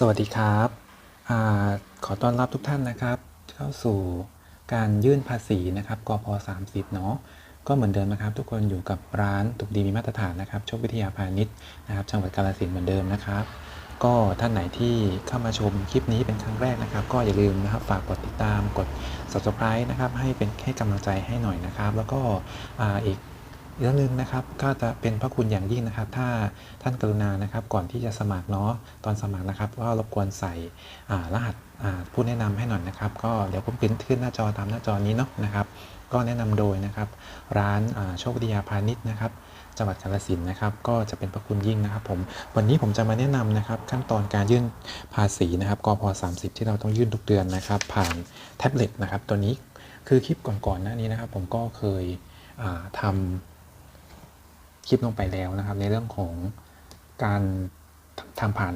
สวัสดีครับอขอต้อนรับทุกท่านนะครับ เข้าสู่การยื่นภาษีนะครับกพ30เนาะก็เหมือนเดิมนะครับ ทุกคนอยู่กับร้านตุกดีมีมาตรฐานนะครับโชควิทยาพาณิชย์นะครับจังหวัดกาฬสินธุ์เหมือนเดิมนะครับ ก็ท่านไหนที่เข้ามาชมคลิปนี้เป็นครั้งแรกนะครับ ก็อย่าลืมนะครับฝากกดติดตามกด subscribe นะครับให้เป็นให้กำลังใจให้หน่อยนะครับ แล้วก็ออีก อีกเรื่องหนึงนะครับก็จะเป็นพระคุณอย่างยิ่งนะครับ ถ้าท่านกรุณานะครับ ก่อนที่จะสมัครเนาะตอนสมัครนะครับ ก็รบกวนใส่รหัสผู้แนะนำให้หน่อยนะครับ ก็เดี๋ยวผมขึ้นขึ้นหน้าจอตามหน้าจอนี้เนาะนะครับ ก็แนะนำโดยนะครับ ร้านโชควิทยาพาณิชย์นะครับจังหวัดกาฬสินนะครับก็จะเป็นพระคุณยิ่งนะครับผมวันนี้ผมจะมาแนะนำนะครับ ขั้นตอนการยื่นภาษีนะครับกพ30 ที่เราต้องยื่นทุกเดือนนะครับ ผ่านแท็บเล็ตนะครับตัวนี้คือคลิปก่อนๆหน้านี้นะครับ ผมก็เคยอ่าทำ คลิปลงไปแล้วนะครับ ในเรื่องของการทำผ่าน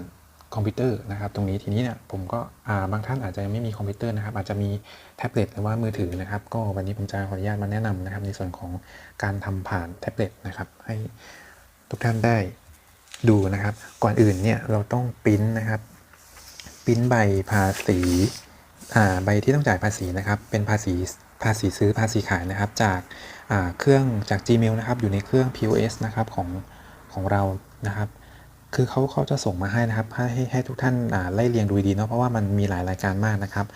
คอมพิวเตอร์นะครับ ตรงนี้ทีนี้เนี่ยผมก็บางท่านอาจจะไม่มีคอมพิวเตอร์นะครับ อาจจะมีแท็บเล็ตหรือว่ามือถือนะครับ ก็วันนี้ผมจะขออนุญาตมาแนะนำนะครับ ในส่วนของการทำผ่านแท็บเล็ตนะครับ ให้ทุกท่านได้ดูนะครับ ก่อนอื่นเนี่ยเราต้องปริ้นนะครับปริ้นใบภาษีใบที่ต้องจ่ายภาษีนะครับ เป็นภาษีภาษีซื้อภาษีขายนะครับ จาก เครื่องจาก Gmail นะครับ อยู่ในเครื่อง POS นะครับของของเรานะครับ คือเขาเขาจะส่งมาให้นะครับ ให้ให้ให้ทุกท่านไล่เรียงดูดีเนาะเพราะว่ามันมีหลายรายการมากนะครับ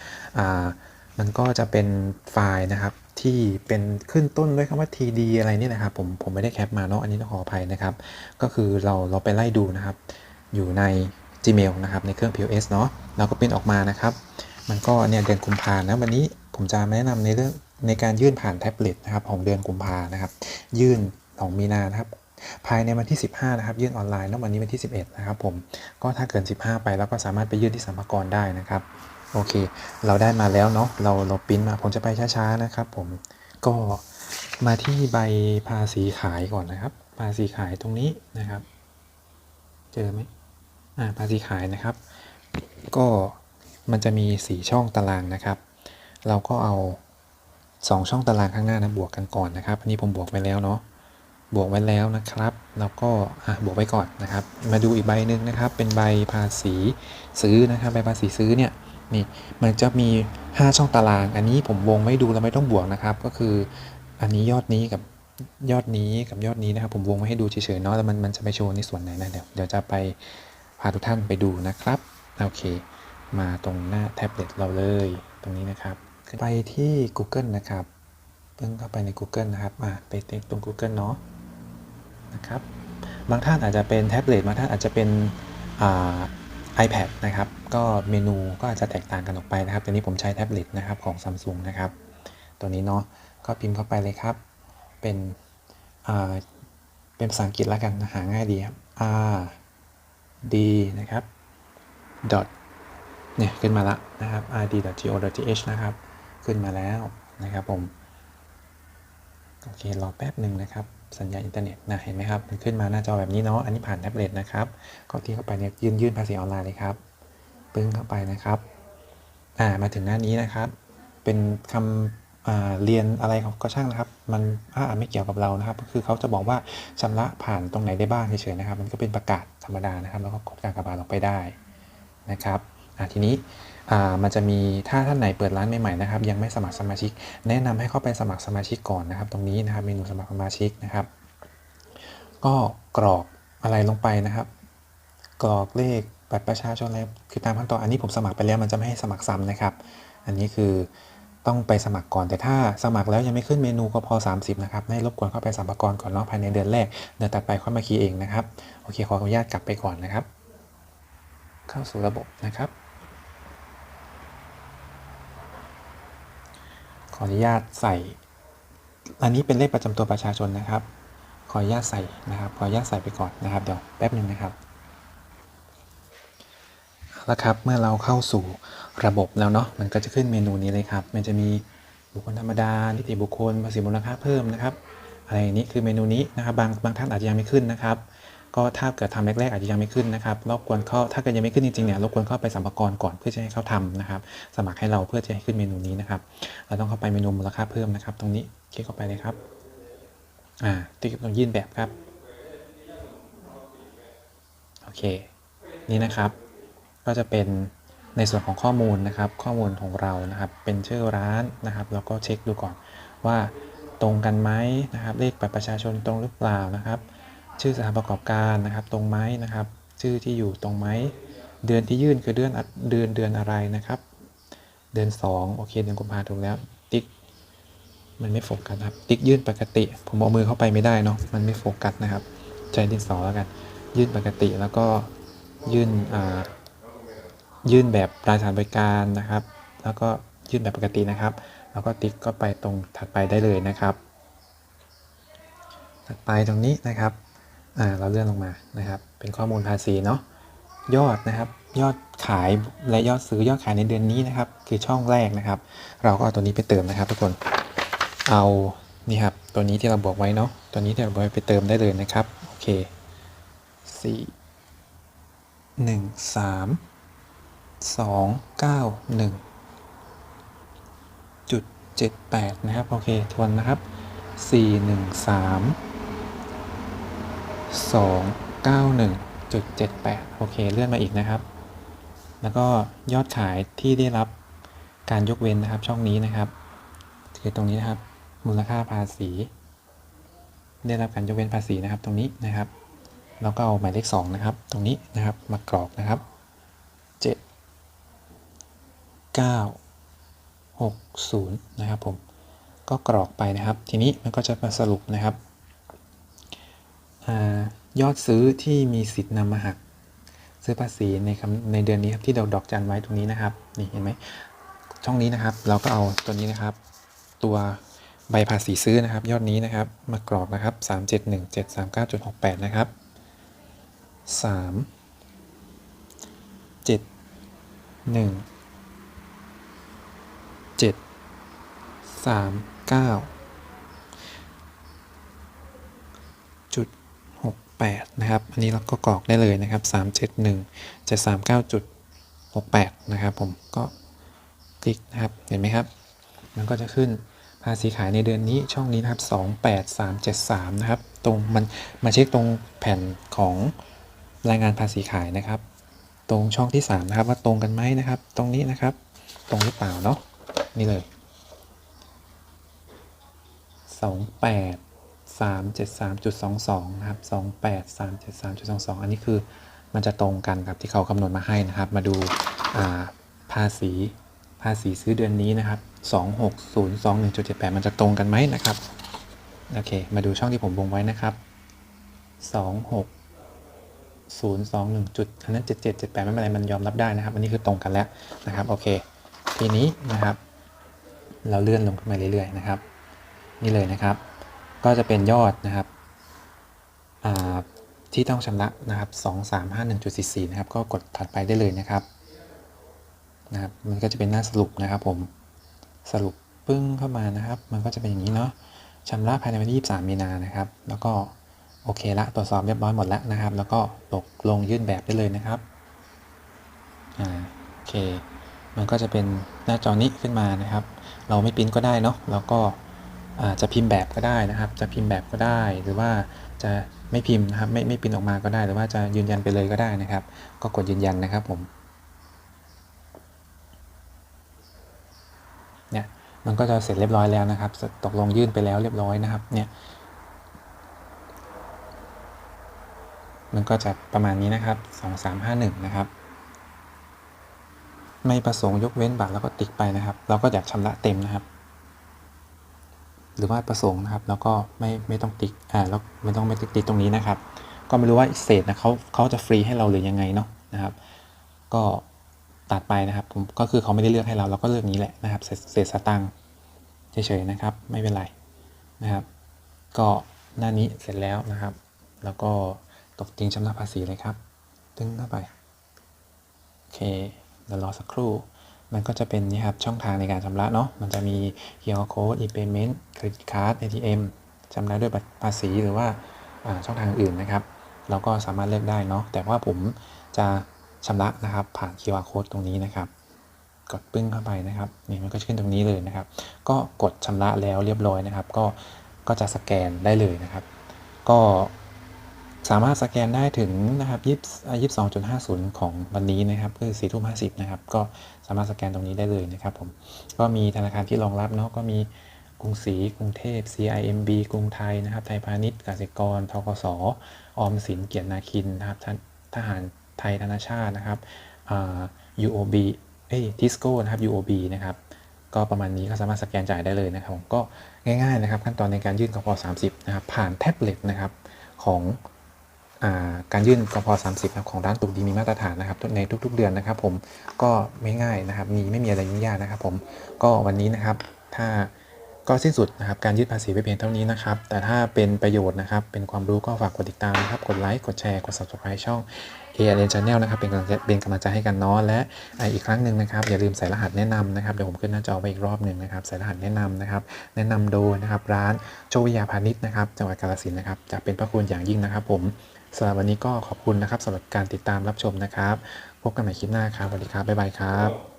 มันก็จะเป็นไฟล์นะครับที่เป็นขึ้นต้นด้วยคำว่า TD อะไรนี่นะครับผมผมไม่ได้แคปมาเนาะอันนี้ต้องขออภัยนะครับ ก็คือเราเราไปไล่ดูนะครับ อยู่ใน Gmail นะครับในเครื่อง POS เนาะเราก็ปริ้นออกมานะครับ มันก็เนี่ยเดือนกุมภานะวันนี้ผมจะมาแนะนำในเรื่อง ในการยื่นผ่านแท็บเล็ตนะครับของเดือนกุมภานะครับ ยื่นของมีนานะครับ ภายในวันที่ 15 นะครับ ยื่นออนไลน์แล้ววันนี้วันที่ 11 นะครับผมก็ถ้าเกิน 15 ไปแล้วก็สามารถไปยื่นที่สัมภาระได้นะครับโอเค เราได้มาแล้วเนาะเราเราปิ้นมาผมจะไปช้าๆนะครับ ผมก็มาที่ใบภาษีขายก่อนนะครับ ภาษีขายตรงนี้นะครับ เจอไหมอ่าภาษีขายนะครับ ก็มันจะมี4ช่องตารางนะครับ เราก็เอา 2 ช่องตารางข้างหน้านะบวกกันก่อนนะครับ อันนี้ผมบวกไปแล้วเนาะบวกไว้แล้วนะครับ แล้วก็อะบวกไว้ก่อนนะครับ มาดูอีกใบหนึ่งนะครับ เป็นใบภาษีซื้อนะครับ ใบภาษีซื้อเนี่ยนี่มันจะมี 5 ช่องตาราง อันนี้ผมวงไม่ดูแล้วไม่ต้องบวกนะครับ ก็คืออันนี้ยอดนี้กับยอดนี้กับยอดนี้นะครับ ผมวงไว้ให้ดูเฉยๆเนาะแล้วมันมันจะไปโชว์ในส่วนไหนนะเดี๋ยวเดี๋ยวจะไปพาทุกท่านไปดูนะครับโอเค มาตรงหน้าแท็บเล็ตเราเลยตรงนี้นะครับ ไปที่ Google นะครับเพิ่งเข้าไปใน Google นะครับอ่าไปตรง Google เนาะนะครับ บางท่านอาจจะเป็นแท็บเล็ตบางท่านอาจจะเป็นอ่า iPad นะครับ ก็เมนูก็อาจจะแตกต่างกันออกไปนะครับ ตัวนี้ผมใช้แท็บเล็ตนะครับของ Samsung นะครับ ตัวนี้เนาะ ก็พิมพ์เข้าไปเลยครับ เป็นอ่าเป็นภาษาอังกฤษแล้วกัน หาง่ายดีครับ R D นะครับ dot เนี่ยขึ้นมาละนะครับ rd.go.th นะครับ ขึ้นมาแล้วนะครับผมโอเครอแป๊บหนึ่งนะครับ สัญญาณอินเทอร์เน็ตนะเห็นไหมครับมันขึ้นมาหน้าจอแบบนี้เนาะอันนี้ผ่านแท็บเล็ตนะครับก็ที่เข้าไปเนี่ยยื่นยื่นภาษีออนไลน์เลยครับปึ้งเข้าไปนะครับอ่ามาถึงหน้านี้นะครับ เป็นคำอ่าเรียนอะไรก็ช่างนะครับ มันอ่าไม่เกี่ยวกับเรานะครับ ก็คือเขาจะบอกว่าชำระผ่านตรงไหนได้บ้างเฉยๆนะครับ มันก็เป็นประกาศธรรมดานะครับ แล้วก็กดการกระบาดลงไปได้นะครับอ่าทีนี้ มันจะมีถ้าท่านไหนเปิดร้านใหม่ๆนะครับ ยังไม่สมัครสมาชิก แนะนำให้เข้าไปสมัครสมาชิกก่อนนะครับ ตรงนี้นะครับเมนูสมัครสมาชิกนะครับ ก็กรอกอะไรลงไปนะครับ กรอกเลขบัตรประชาชนอะไรคือตามขั้นตอนอันนี้ผมสมัครไปแล้วมันจะไม่ให้สมัครซ้ำนะครับ อันนี้คือต้องไปสมัครก่อน แต่ถ้าสมัครแล้วยังไม่ขึ้นเมนูก็พอ 30 นะครับ ให้รบกวนเข้าไปสัมภาระก่อนเนาะภายในเดือนแรก เดือนถัดไปค่อยมาคีย์เองนะครับ โอเค ขออนุญาตกลับไปก่อนนะครับ เข้าสู่ระบบนะครับ ออนุญาตใส่ อันนี้เป็นเลขประจำตัวประชาชนนะครับ ขออนุญาตใส่นะครับ ขออนุญาตใส่ไปก่อนนะครับ เดี๋ยวแป๊บหนึ่งนะครับเอาละครับ เมื่อเราเข้าสู่ระบบแล้วเนาะ มันก็จะขึ้นเมนูนี้เลยครับ มันจะมีบุคคลธรรมดา นิติบุคคล ภาษีมูลค่าเพิ่มนะครับ อะไรอย่างนี้คือเมนูนี้นะครับ บางบางท่านอาจจะยังไม่ขึ้นนะครับ ก็ถ้าเกิดทำแรกๆอาจจะยังไม่ขึ้นนะครับรบกวนเข้าถ้าเกิดยังไม่ขึ้นจริงๆเนี่ยรบกวนเข้าไปสัมภาระก่อนเพื่อจะให้เขาทำนะครับ สมัครให้เราเพื่อจะให้ขึ้นเมนูนี้นะครับ เราต้องเข้าไปเมนูมูลค่าเพิ่มนะครับ ตรงนี้คลิกเข้าไปเลยครับอ่าที่ตรงยื่นแบบครับโอเค นี่นะครับ ก็จะเป็นในส่วนของข้อมูลนะครับ ข้อมูลของเรานะครับ เป็นชื่อร้านนะครับ แล้วก็เช็คดูก่อนว่าตรงกันไหมนะครับ เลขบัตรประชาชนตรงหรือเปล่านะครับ ชื่อสถานประกอบการนะครับตรงไหมนะครับ ชื่อที่อยู่ตรงไหมเดือนที่ยื่นคือเดือนเดือนเดือนอะไรนะครับ เดือน 2 โอเคเดือนกุมภาถูกแล้ว ติ๊ก มันไม่โฟกัสครับ ติ๊กยื่นปกติ ผมเอามือเข้าไปไม่ได้เนาะมันไม่โฟกัสนะครับใช้ดินสอแล้วกัน ยื่นปกติแล้วก็ยื่นอ่ายื่นแบบรายสานบริการนะครับ แล้วก็ยื่นแบบปกตินะครับ แล้วก็ติ๊กก็ไปตรงถัดไปได้เลยนะครับ ถัดไปตรงนี้นะครับ เราเลื่อนลงมานะครับ เป็นข้อมูลภาษีเนาะยอดนะครับ ยอดขายและยอดซื้อยอดขายในเดือนนี้นะครับ คือช่องแรกนะครับ เราก็เอาตัวนี้ไปเติมนะครับ ทุกคนเอานี่ครับตัวนี้ที่เราบวกไว้เนาะตัวนี้ที่เราบวกไว้ไปเติมได้เลยนะครับโอเคสี่หนึ่งสามสองเก้าหนึ่งจุดเจ็ดแปดนะครับโอเคทวนนะครับสี่หนึ่งสาม สองเก้าหนึ่งจุดเจ็ดแปดโอเค เลื่อนมาอีกนะครับ แล้วก็ยอดขายที่ได้รับการยกเว้นนะครับช่องนี้นะครับคือตรงนี้นะครับ มูลค่าภาษี ได้รับการยกเว้นภาษีนะครับ ตรงนี้นะครับ แล้วก็เอาหมายเลข2นะครับ ตรงนี้นะครับมากรอกนะครับ 7 9 6 0 นะครับผม ก็กรอกไปนะครับ ทีนี้มันก็จะมาสรุปนะครับ ยอดซื้อที่มีสิทธิ์นำมาหักซื้อภาษีในคำในเดือนนี้ครับที่ดอกดอกจันไว้ตรงนี้นะครับนี่เห็นไหมช่องนี้นะครับ เราก็เอาตัวนี้นะครับ ตัวใบภาษีซื้อนะครับ ยอดนี้นะครับ มากรอกนะครับ 371739.68นะครับ 3 7 1 7 3 9จุด 8นะครับ อันนี้เราก็กรอกได้เลยนะครับ 371 739.68 นะครับผม ก็คลิกนะครับ เห็นไหมครับ มันก็จะขึ้นภาษีขายในเดือนนี้ช่องนี้นะครับ 28373 นะครับ ตรงมันมาเช็คตรงแผ่นของรายงานภาษีขายนะครับ ตรงช่องที่ 3 นะครับ ว่าตรงกันไหมนะครับ ตรงนี้นะครับ ตรงหรือเปล่าเนาะ นี่เลย 28 373.22นะครับ28 373.22 อันนี้คือมันจะตรงกันกับที่เขาคำนวณมาให้นะครับ มาดูภาษีภาษีซื้อเดือนนี้นะครับ 26021.78 มันจะตรงกันไหมนะครับ โอเค มาดูช่องที่ผมวงไว้นะครับ 26021 จุดอันนั้น7778 ไม่เป็นไร มันยอมรับได้นะครับ อันนี้คือตรงกันแล้วนะครับ โอเค ทีนี้นะครับ เราเลื่อนลงขึ้นมาเรื่อยๆนะครับ นี่เลยนะครับ ก็จะเป็นยอดนะครับที่ต้องชำระนะครับ 2351.44 นะครับ ก็กดถัดไปได้เลยนะครับนะครับ มันก็จะเป็นหน้าสรุปนะครับผม สรุปปึ้งเข้ามานะครับ มันก็จะเป็นอย่างนี้เนาะชำระภายในวันที่ 23 มีนานะครับ แล้วก็โอเคละ ตรวจสอบเรียบร้อยหมดแล้วนะครับ แล้วก็ตกลงยื่นแบบได้เลยนะครับ อ่า โอเค มันก็จะเป็นหน้าจอนี้ขึ้นมานะครับ เราไม่ปริ้นก็ได้เนาะ แล้วก็ จะพิมพ์แบบก็ได้นะครับ จะพิมพ์แบบก็ได้ หรือว่าจะไม่พิมพ์นะครับ ไม่ไม่ปริ้นออกมาก็ได้ หรือว่าจะยืนยันไปเลยก็ได้นะครับ ก็กดยืนยันนะครับผมเนี่ยมันก็จะเสร็จเรียบร้อยแล้วนะครับ ตกลงยื่นไปแล้วเรียบร้อยนะครับ เนี่ย มันก็จะประมาณนี้นะครับ 2351 นะครับ ไม่ประสงค์ยกเว้นบัตรแล้วก็ติ๊กไปนะครับ เราก็อยากชำระเต็มนะครับ หรือว่าประสงค์นะครับ แล้วก็ไม่ไม่ต้องติ๊กอ่าแล้วไม่ต้องไม่ติ๊กติ๊กตรงนี้นะครับ ก็ไม่รู้ว่าเศษนะเขาเขาจะฟรีให้เราหรือยังไงเนาะนะครับ ก็ตัดไปนะครับผมก็คือเขาไม่ได้เลือกให้เราเราก็เลือกนี้แหละนะครับ เศษสตังค์เฉยๆนะครับ ไม่เป็นไรนะครับ ก็หน้านี้เสร็จแล้วนะครับ แล้วก็ตกจริงชำระภาษีเลยครับ ตึ้งเข้าไป โอเคเดี๋ยวรอสักครู่ มันก็จะเป็นนี่ครับช่องทางในการชำระเนาะ มันจะมี QR code e-payment credit card ATM ชำระด้วยบัตรภาษีหรือว่าช่องทางอื่นนะครับ เราก็สามารถเลือกได้เนาะ แต่ว่าผมจะชำระนะครับผ่าน QR code ตรงนี้นะครับ กดปึ้งเข้าไปนะครับ นี่มันก็ขึ้นตรงนี้เลยนะครับ ก็กดชำระแล้วเรียบร้อยนะครับ ก็ก็จะสแกนได้เลยนะครับ ก็ สามารถสแกนได้ถึงนะครับยี่สิบสองจุดห้าศูนย์ของวันนี้นะครับคือสี่ทุ่มห้าสิบนะครับ ก็สามารถสแกนตรงนี้ได้เลยนะครับผม ก็มีธนาคารที่รองรับเนาะ ก็มีกรุงศรี กรุงเทพ CIMB กรุงไทยนะครับ ไทยพาณิชย์ กสิกร ทกส ออมสิน เกียรตินาคินนะครับ ทหารไทยธนาชาตินะครับอ่า UOB เอ้ยทิสโก้นะครับ UOB นะครับก็ประมาณนี้ก็สามารถสแกนจ่ายได้เลยนะครับผมก็ง่ายๆนะครับ ขั้นตอนในการยื่นกพ30 นะครับ ผ่านแท็บเล็ตนะครับของ การยื่นกพ30นะครับของร้านตุกดีมีมาตรฐานนะครับในทุก ๆ เดือนนะครับ ผมก็ไม่ง่ายนะครับ มีไม่มีอะไรยุ่งยากนะครับ ผมก็วันนี้นะครับ ถ้าก็สิ้นสุดนะครับการยื่นภาษีไปเพียงเท่านี้นะครับ แต่ถ้าเป็นประโยชน์นะครับ เป็นความรู้ก็ฝากกดติดตามนะครับ กดไลค์ กดแชร์ กด subscribe ช่อง a r n Channel นะครับ เป็นกำลังใจเป็นกำลังใจให้กันเนาะและอีกครั้งหนึ่งนะครับ อย่าลืมใส่รหัสแนะนำนะครับ เดี๋ยวผมขึ้นหน้าจอไปอีกรอบหนึ่งนะครับ ใส่รหัสแนะนำนะครับ แนะนำโดยนะครับ ร้านโชวิยาพาณิชย์นะครับ จังหวัดกาฬสินธุ์นะครับ จะเป็นพระคุณอย่างยิ่งนะครับผม สำหรับวันนี้ก็ขอบคุณนะครับสำหรับการติดตามรับชมนะครับ พบกันใหม่คลิปหน้าครับสวัสดีครับบ๊ายบายครับ